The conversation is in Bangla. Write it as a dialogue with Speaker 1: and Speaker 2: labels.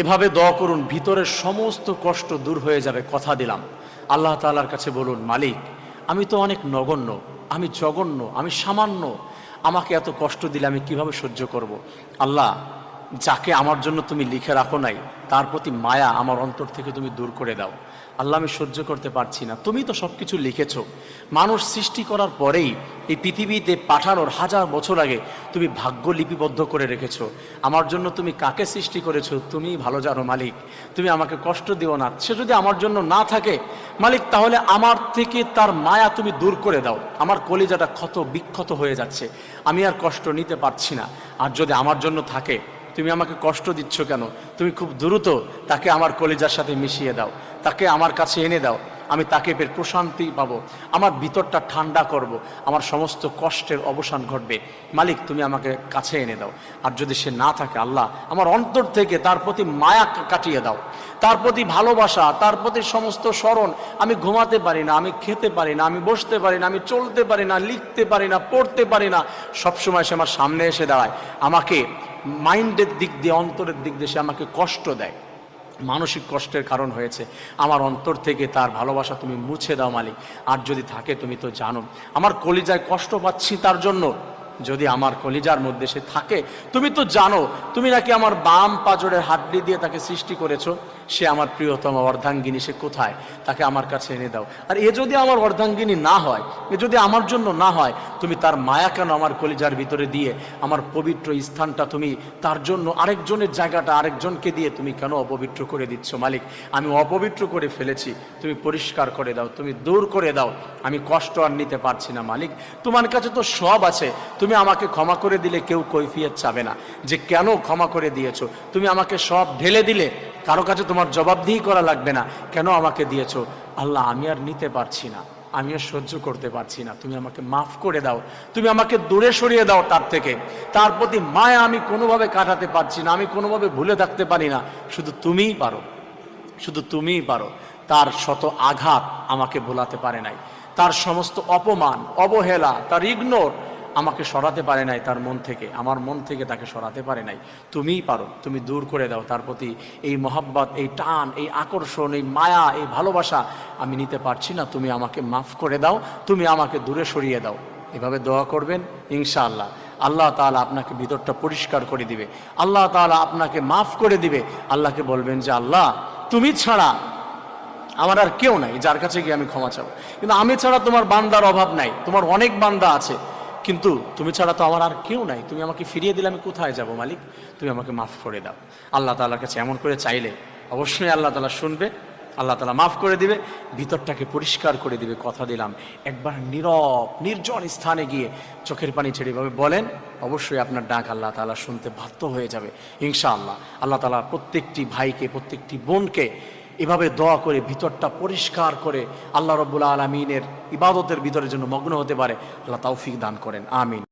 Speaker 1: এভাবে দোয়া করুন, ভিতরের সমস্ত কষ্ট দূর হয়ে যাবে, কথা দিলাম আল্লাহ তালার কাছে বলুন, মালিক, আমি তো অনেক নগণ্য, আমি জঘন্য, আমি সামান্য, আমাকে এত কষ্ট দিলে আমি কীভাবে সহ্য করব। আল্লাহ যাকে আমার জন্য তুমি লিখে রাখো নাই, তার প্রতি মায়া আমার অন্তর থেকে তুমি দূর করে দাও। আল্লাহ, আমি সহ্য করতে পারছি না। তুমি তো সব কিছু লিখেছো। মানুষ সৃষ্টি করার পরেই এই পৃথিবীতে পাঠানোর হাজার বছর আগে তুমি ভাগ্য লিপিবদ্ধ করে রেখেছো। আমার জন্য তুমি কাকে সৃষ্টি করেছ তুমি ভালো জানো, মালিক। তুমি আমাকে কষ্ট দিও না। সে যদি আমার জন্য না থাকে, মালিক, তাহলে আমার থেকে তার মায়া তুমি দূর করে দাও। আমার কলিজাটা ক্ষত বিক্ষত হয়ে যাচ্ছে। আমি আর কষ্ট নিতে পারছি না। আর যদি আমার জন্য থাকে তুমি আমাকে কষ্ট দিচ্ছ কেন? তুমি খুব দ্রুত তাকে আমার কলিজার সাথে মিশিয়ে দাও। তাকে আমার কাছে এনে দাও। আমি তাকে পেয়ে প্রশান্তি পাবো, আমার ভিতরটা ঠান্ডা করব। আমার সমস্ত কষ্টের অবসান ঘটবে। মালিক, তুমি আমাকে কাছে এনে দাও। আর যদি সে না থাকে, আল্লাহ, আমার অন্তর থেকে তার প্রতি মায়া কাটিয়ে দাও। তার প্রতি ভালোবাসা, তার প্রতি সমস্ত স্মরণ, আমি ঘুমাতে পারি না, আমি খেতে পারি না, আমি বসতে পারি না, আমি চলতে পারি না, লিখতে পারি না, পড়তে পারি না। সবসময় সে আমার সামনে এসে দাঁড়ায়। আমাকে মাইন্ডের দিক দিয়ে, অন্তরের দিক দিয়ে সে আমাকে কষ্ট দেয়। মানসিক কষ্টের কারণ হয়েছে। আমার অন্তর থেকে তার ভালোবাসা তুমি মুছে দাও মালিক। আর যদি থাকে তুমি তো জানো। আমার কলিজায় কষ্ট পাচ্ছি তার জন্য। যদি আমার কলিজার মধ্যে সে থাকে, তুমি তো জানো, তুমি নাকি আমার বাম পাজরের হাড্ডি দিয়ে তাকে সৃষ্টি করেছ, সে আমার প্রিয়তম অর্ধাঙ্গিনী, সে কোথায়? তাকে আমার কাছে এনে দাও। আর এ যদি আমার অর্ধাঙ্গিনী না হয়, এ যদি আমার জন্য না হয়, তুমি তার মায়া কেন আমার কলিজার ভিতরে দিয়ে, আমার পবিত্র স্থানটা তুমি, তার জন্য আরেকজনের জায়গাটা আরেকজনকে দিয়ে তুমি কেন অপবিত্র করে দিচ্ছ, মালিক? আমি অপবিত্র করে ফেলেছি, তুমি পরিষ্কার করে দাও, তুমি দূর করে দাও, আমি কষ্ট আর নিতে পারছি না, মালিক। তোমার কাছে তো সব আছে, তুমি আমাকে ক্ষমা করে দিলে কেউ কৈফিয়ত চাবে না। যে কেন ক্ষমা করে দিয়েছ? তুমি আমাকে সব ঢেলে দিলে, কারও কাছে তোমার জবাবদিহি করা লাগবে না। কেন আমাকে দিয়েছ? আল্লাহ, আমি আর নিতে পারছি না। আমি আর সহ্য করতে পারছি না। তুমি আমাকে মাফ করে দাও। তুমি আমাকে দূরে সরিয়ে দাও তার থেকে। তার প্রতি মায়া আমি কোনোভাবে কাটাতে পারছি না। আমি কোনোভাবে ভুলে থাকতে পারি না। শুধু তুমিই পারো। শুধু তুমিই পারো। তার শত আঘাত আমাকে ভোলাতে পারে নাই। তার সমস্ত অপমান, অবহেলা, তার ইগনোর আমাকে সরাতে পারে নাই তার মন থেকে। আমার মন থেকে তাকে সরাতে পারে নাই। তুমিই পারো, তুমি দূর করে দাও তার প্রতি এই মহাব্বত, এই টান, এই আকর্ষণ, এই মায়া, এই ভালোবাসা। আমি নিতে পারছি না, তুমি আমাকে মাফ করে দাও, তুমি আমাকে দূরে সরিয়ে দাও। এভাবে দোয়া করবেন, ইনশাআল্লাহ। আল্লাহ তালা আপনাকে ভিতরটা পরিষ্কার করে দিবে। আল্লাহ তালা আপনাকে মাফ করে দিবে। আল্লাহকে বলবেন যে, আল্লাহ, তুমি ছাড়া আমার আর কেউ নাই। যার কাছে গিয়ে আমি ক্ষমা চাবো। কিন্তু আমি ছাড়া তোমার বান্দার অভাব নাই। তোমার অনেক বান্দা আছে। কিন্তু তুমি ছাড়া তো আমার আর কেউ নাই। তুমি আমাকে ফিরিয়ে দিলে আমি কোথায় যাব, মালিক? তুমি আমাকে মাফ করে দাও। আল্লাহ তালার কাছে এমন করে চাইলে অবশ্যই আল্লাহ তাআলা শুনবে, আল্লাহ তালা মাফ করে দিবে, ভিতরটাকে পরিষ্কার করে দিবে, কথা দিলাম। একবার নীরব, নির্জন স্থানে গিয়ে চোখের পানি ছেড়ে এভাবে বলেন, অবশ্যই আপনার ডাক আল্লাহ তালা শুনতে বাধ্য হয়ে যাবে, ইনশাআল্লাহ। আল্লাহ তালা প্রত্যেকটি ভাইকে, প্রত্যেকটি বোনকে এভাবে দোয়া করে, ভিতরটা পরিষ্কার করে আল্লাহ রব্বুল আলমিনের ইবাদতের ভিতরের জন্য মগ্ন হতে পারে। আল্লাহ তৌফিক দান করেন। আমিন।